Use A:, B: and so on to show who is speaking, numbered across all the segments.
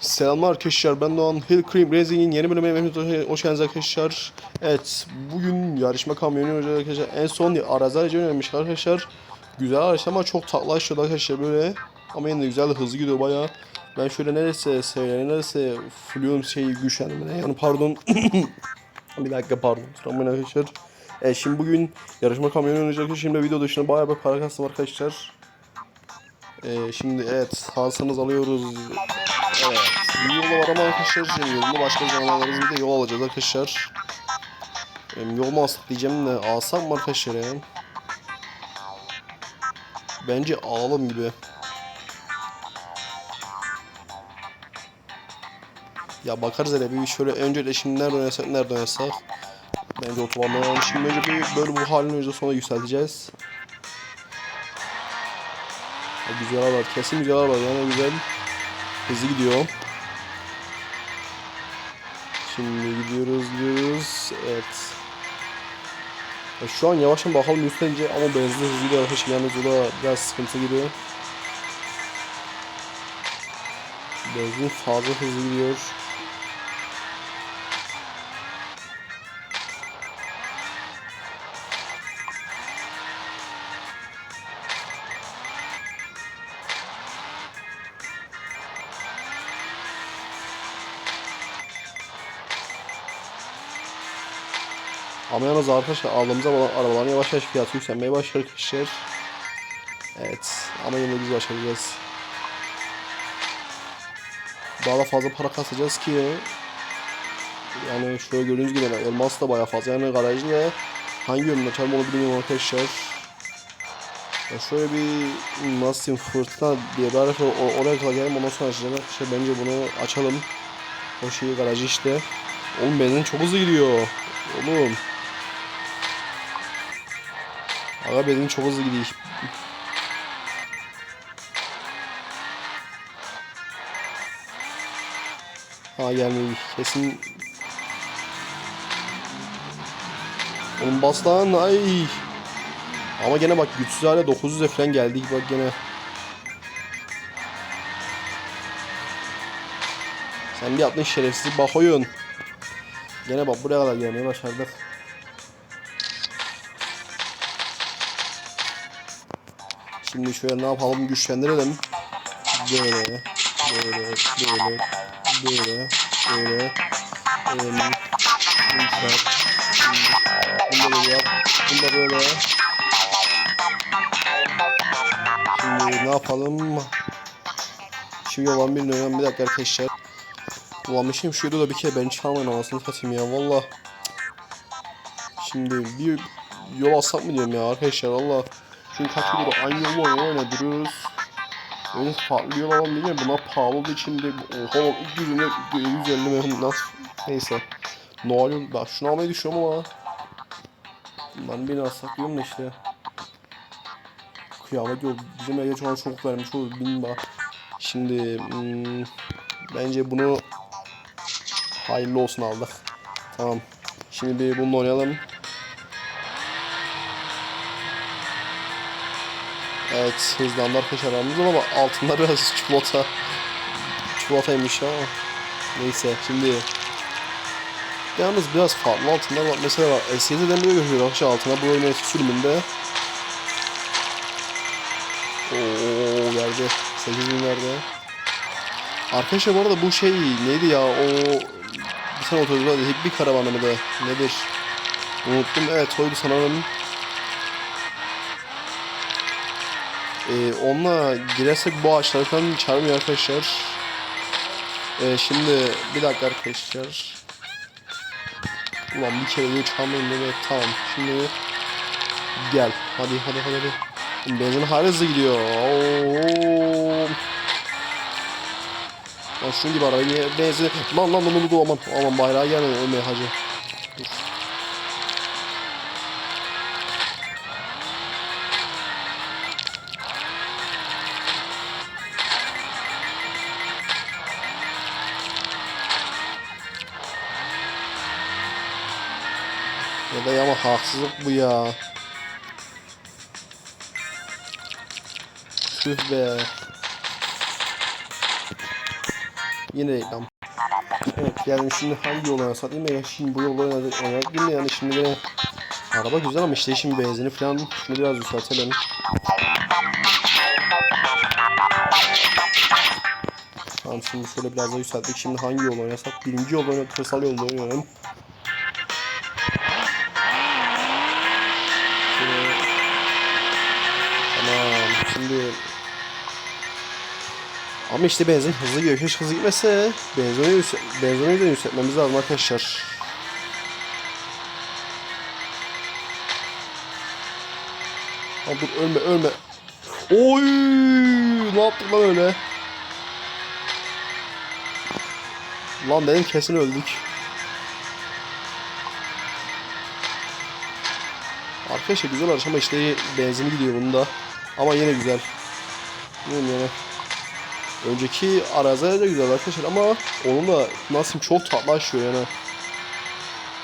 A: Selamlar arkadaşlar ben Doğan Hill Cream Racing'in yeni bölümüne hoş geldiniz arkadaşlar. Evet bugün yarışma kamyonu arkadaşlar. En son arazi aracı önermiş arkadaşlar. Güzel araç ama çok tatlaşıyor arkadaşlar böyle. Ama yine de güzel hızlı gidiyor baya. Ben şöyle neresi söyleyeyim neresi Flume şeyi güçlendirmeden yani pardon. bir dakika pardon. Tamam arkadaşlar. Evet şimdi bugün yarışma kamyonu oynayacak. Şimdi video dışında baya bir para kastım arkadaşlar. Ee, şimdi evet hasınız alıyoruz. Evet. Bir var ama arkadaşlar şimdi yolunu başka zamanlarımızda yol alacağız arkadaşlar. Benim yol mu alsak diyeceğim de alsam mı arkadaşlar ya? Bence alalım gibi. Ya bakarız hele bir şöyle önce de şimdi nerede oynasak nerede oynasak. Bence otobanda oynayalım. Şimdi önce bir böyle bu halini önce sonra yükselteceğiz. Güzel var. Kesin güzel var. Yani güzel. Hızlı gidiyor. Şimdi gidiyoruz gidiyoruz. Evet. Ya şu an yavaştan bakalım yükselince ama benzin gidiyor arkadaşlar. Yalnız o da biraz sıkıntı gibi. Benzin fazla hızlı gidiyor. Ama yalnız arkadaşlar aldığımız ama arabaların yavaş yavaş fiyatı yükselmeye başlıyor arkadaşlar. Evet ama yine biz başaracağız. Daha da fazla para kasacağız ki yani şöyle gördüğünüz gibi elmas da bayağı fazla yani garajı da hangi yönde açalım onu bilmiyorum arkadaşlar. Ya şöyle bir nasıl fırtına diye bir or- oraya kadar gelelim ondan sonra açacağım arkadaşlar bence bunu açalım. O şeyi garajı işte. Oğlum benzin çok hızlı gidiyor. Oğlum. Aga benzin çok hızlı gidiyor. Ha gelmiyor kesin. Oğlum bas ay. Ama gene bak güçsüz hale 900'e falan geldik bak gene. Sen bir yaptın şerefsiz bak oyun. Gene bak buraya kadar gelmeyi başardık. Şimdi şöyle ne yapalım güçlendirelim. Böyle, böyle, böyle, böyle, böyle, da böyle yap. Bunu da böyle. Şimdi ne yapalım? Şu olan bir dönem bir dakika arkadaşlar. Bulamışım şurada da bir kere ben çalmayın anasını satayım ya valla. Şimdi bir yol alsak mı diyorum ya arkadaşlar valla. Çünkü kaç yıldır aynı yolu duruyoruz. Öyle farklı yol alalım değil mi? Buna pahalı olduğu için de oha 200 ne 150 mi nasıl neyse. Noel yol bak şunu almayı düşünüyorum ama. Ben bir alsak diyorum da işte. Kıyamet yol bizim Ege şu an çok vermiş olur bin bak. Şimdi hmm, bence bunu hayırlı olsun aldık. Tamam. Şimdi bir bunu oynayalım. Evet hızlandı arkadaşlar aramızda ama altında biraz çikolata. Çikolataymış ama neyse şimdi. Yalnız biraz farklı altında var. Mesela S7'den bile görüyor arkadaşlar altına bu oyunun sürümünde. Ooo verdi 8000 verdi arkadaşlar bu arada bu şey neydi ya? O bir tane otobüs vardı bir karavanı mı da nedir? Unuttum. Evet oydu sanırım Ee, onunla girersek bu ağaçları falan çarmıyor arkadaşlar. Ee, şimdi bir dakika arkadaşlar. Ulan bir kere de çalmayayım evet tamam. Şimdi gel. Hadi hadi hadi hadi. Benzin hala hızlı gidiyor. Oo. Lan şunun gibi araba niye benzin lan lan lan lan aman aman bayrağı gelmedi ölmeye hacı. Dur. Ya da ama haksızlık bu ya. Tüh be. Yine reklam. Evet yani şimdi hangi yol oynasak değil mi? Ya Şimdi bu yolu oynadık oynadık değil mi? Yani şimdi gene araba güzel ama işte şimdi benzini falan şunu biraz yükseltelim. Tamam şimdi şöyle biraz daha yükselttik. Şimdi hangi yol oynasak? Birinci yol oynadık. Kırsal yolda oynayalım. Şimdi ama işte benzin hızlı gidiyor. Hiç hızlı gitmese benzini, benzini de yükseltmemiz lazım arkadaşlar. Aa, dur ölme ölme. Oy! Ne yaptık lan öyle? Lan dedim kesin öldük. Arkadaşlar güzel araç ama işte benzini gidiyor bunda. Ama yine güzel. Bilmiyorum yani. Önceki araziler de güzel arkadaşlar ama onun da nasıl çok tatlaşıyor yani.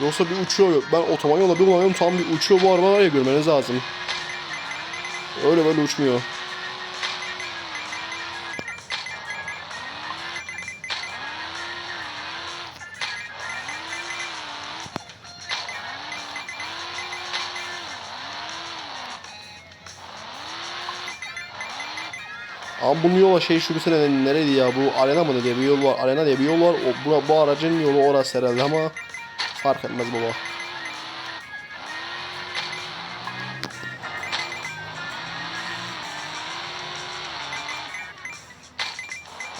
A: Yoksa bir uçuyor. Ben otoban yola bir kullanıyorum tam bir uçuyor bu araba var ya görmeniz lazım. Öyle böyle uçmuyor. Ama bunun yola şey şu bir sene nereydi ya bu arena mı diye bir yol var. Arena diye bir yol var. O, bu, bu aracın yolu orası herhalde ama fark etmez baba.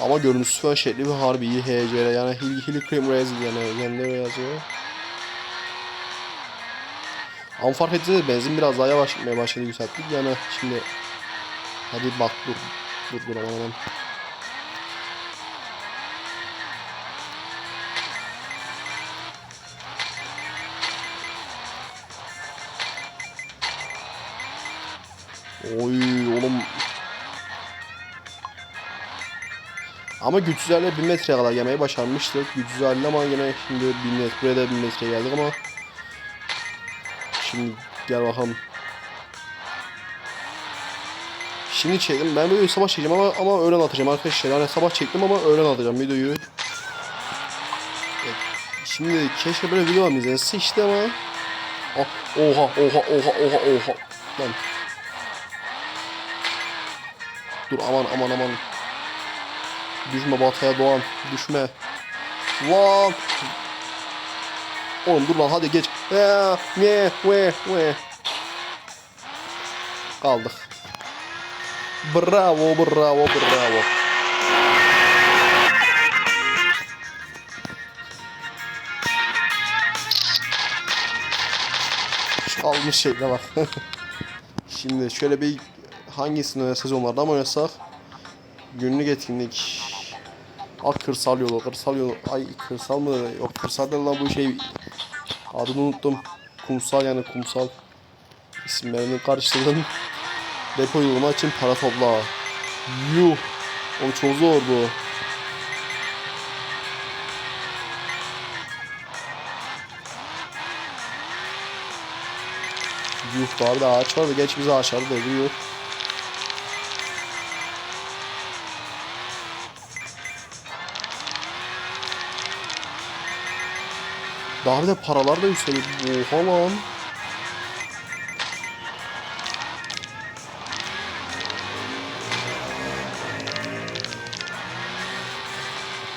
A: Ama görüntüsü falan şekli bir harbi iyi HCR yani Hill, Hill Cream Racing yani kendileri yazıyor. Ama fark ettiniz benzin biraz daha yavaş gitmeye başladı yükselttik yani şimdi Hadi bak dur dur dur aman aman. Oy oğlum. Ama güçsüzlerle 1000 metreye kadar gelmeyi başarmıştık. Güçsüzlerle ama yine şimdi 1000 metre, buraya da 1000 metreye geldik ama Şimdi gel bakalım. Şimdi çektim. Ben videoyu sabah çekeceğim ama ama öğlen atacağım arkadaşlar. Yani sabah çektim ama öğlen atacağım videoyu. Evet. Şimdi keşke böyle videolar izlense işte ama. Ah, Oha oha oha oha oha. Lan. Dur aman aman aman. Düşme Bataya Doğan. Düşme. Lan. Oğlum dur lan hadi geç. Ya, ne, ve. Kaldık. Bravo, bravo, bravo. Almış şeyine bak. Şimdi şöyle bir hangisini sezonlarda mı oynasak? Günlük etkinlik. Ak kırsal yolu, kırsal yolu. Ay kırsal mı? Yok kırsal değil lan bu şey. Adını unuttum. Kumsal yani kumsal. İsimlerini karıştırdım. Depo uygulama için para topla. Yuh. Oğlum çok zor bu. Yuh bir de ağaç vardı. Geç bizi ağaçları deviriyor. Daha bir de paralar da yükseliyor. Oha lan.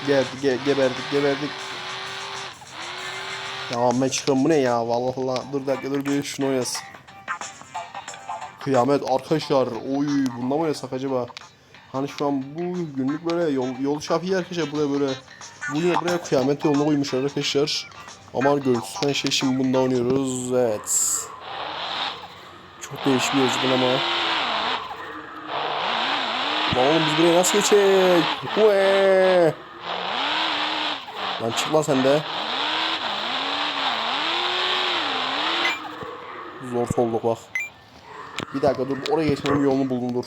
A: Geldi, ge geberdik, geberdik. Ya çıkın bu ne ya? Vallahi Allah. Dur dakika dur bir şunu oynasın. Kıyamet arkadaşlar. Oy bunda mı oynasak acaba? Hani şu an bu günlük böyle yol, yol şafiği arkadaşlar buraya böyle Bugün buraya kıyamet yoluna koymuş arkadaşlar. Aman görüntüsü şey şimdi bunda oynuyoruz. Evet. Çok değişik bir özgün ama. Lan oğlum biz buraya nasıl geçecek? Uee. Lan çık lan sen de. Zor solduk bak. Bir dakika dur oraya geçmenin yolunu buldum dur.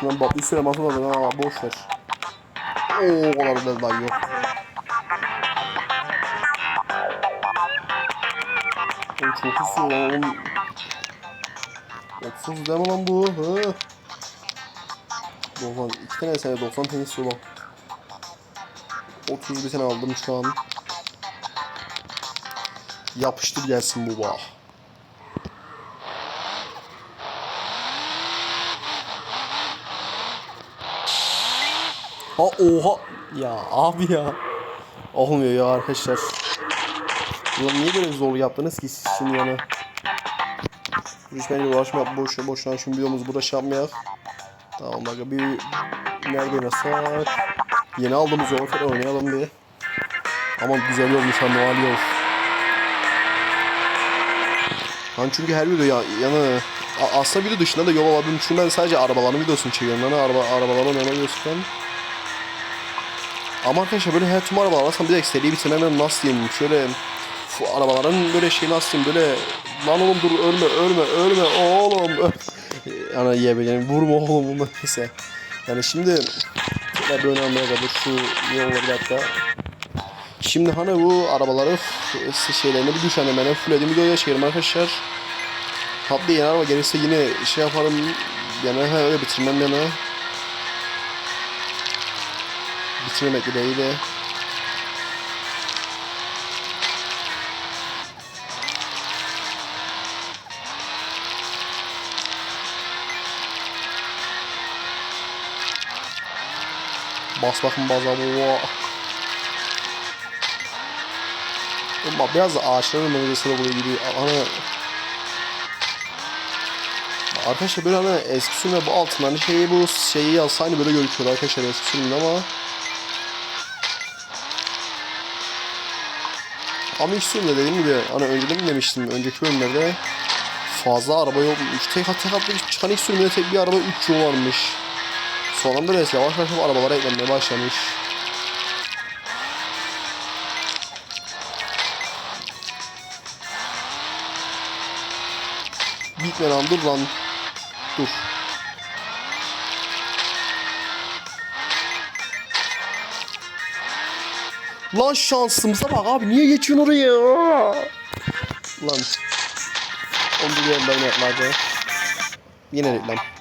A: Şundan bak süre masa da ama boş ver. Oo o kadar da daha yok. Oğlum çok istiyor lan oğlum. 30 değil mi lan bu? Hı. 90, iki tane sene 90 tane solo. 31 tane aldım şu an. Yapıştır gelsin bu bağ. Ha oha. Ya abi ya. Olmuyor ya arkadaşlar. Ulan niye böyle zor yaptınız ki siz şimdi yani? Hiç bence uğraşma boş boşuna şu videomuz burada şey yapmayak. Tamam bak bir nerede oynasak? Yeni aldığımız falan oynayalım bir. Ama güzel olmuş ha Noel yol. Hani çünkü her video ya, yani a- aslında video dışında da yol alabildim. Çünkü ben sadece arabaların videosunu çekiyorum. Yani araba, arabaların oynama videosu falan. Ama arkadaşlar böyle her tüm araba alırsam bir de seriyi bitirmem nasıl diyeyim şöyle arabaların böyle şey nasıl diyeyim böyle lan oğlum dur ölme ölme ölme oğlum yani yiyebilirim. Vurma oğlum bundan neyse. Yani şimdi tekrar bir önemli kadar şu ne bir dakika. Şimdi hani bu arabaları şeylerini bir düş hani ben full edeyim videoya çekerim arkadaşlar. Hatta yeni araba gelirse yine şey yaparım. Yani ha, öyle bitirmem yani. Bitirmemek değil Bas bakın baza bu. Ama biraz da ağaçların meyvesi oluyor gibi. Hani Arkadaşlar böyle hani eski sürümde bu altından şeyi bu şeyi yazsa hani böyle gözüküyor arkadaşlar eski sürümde ama Ama ilk sürümde dediğim gibi hani önceden demiştim önceki bölümlerde fazla araba yokmuş. Tek tek tek çıkan ilk sürümde tek bir araba 3 yol varmış. Sonra böyle yavaş yavaş bu arabalara eklenmeye başlamış. Bitme lan dur lan. Dur. Lan şansımıza bak abi niye geçiyorsun oraya? Lan. Onu biliyorum ben yapmadı. Yine reklam.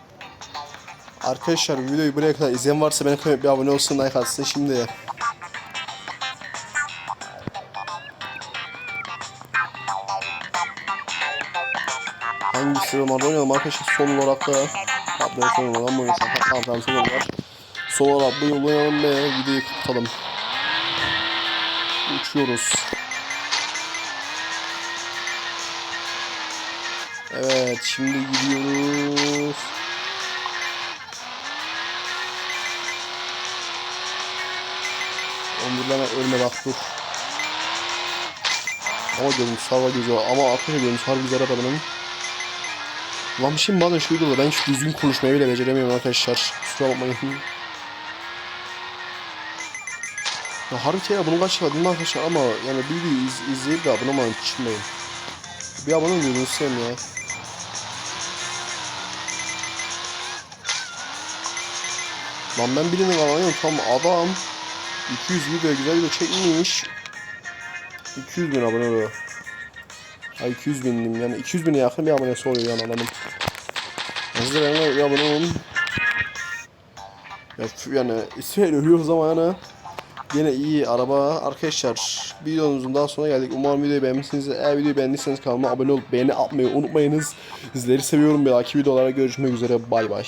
A: Arkadaşlar videoyu buraya kadar izleyen varsa bana kanalıma bir abone olsun like atsın şimdi. Hangisi? Ronaldo oynayalım arkadaşlar sol olarak da. Abdülhamid son olarak mı oynasam? Tamam tamam sol olarak. Sol olarak bu yolu oynayalım ve videoyu kapatalım. Uçuyoruz. Evet şimdi gidiyoruz Onurlama ölme bak dur. Ama görünüş sarva güzel ama arkadaşlar görünüş harbi güzel arabanın. Lan şimdi bazen şu videoda ben hiç düzgün konuşmayı bile beceremiyorum arkadaşlar. Kusura bakmayın. Ya harbi ya bunu kaç defa dinledim arkadaşlar ama yani bir videoyu iz, izleyip de abone olmayı çıkmayın. Bir abone gözünü seveyim ya. Lan ben birinin alanıyorum tam adam 200 video güzel video çekmiş 200 bin abone oluyor. Ay 200 bindim yani 200 bine yakın bir abonesi oluyor yani adamın. De benimle bir abone olun. Ya, yani İsrail ölüyoruz ama yani Yine iyi araba. Arkadaşlar videomuzun daha sonuna geldik. Umarım videoyu beğenmişsiniz eğer videoyu beğendiyseniz kanalıma abone olup beğeni atmayı unutmayınız. Sizleri seviyorum. Bir dahaki videolara görüşmek üzere. Bay bay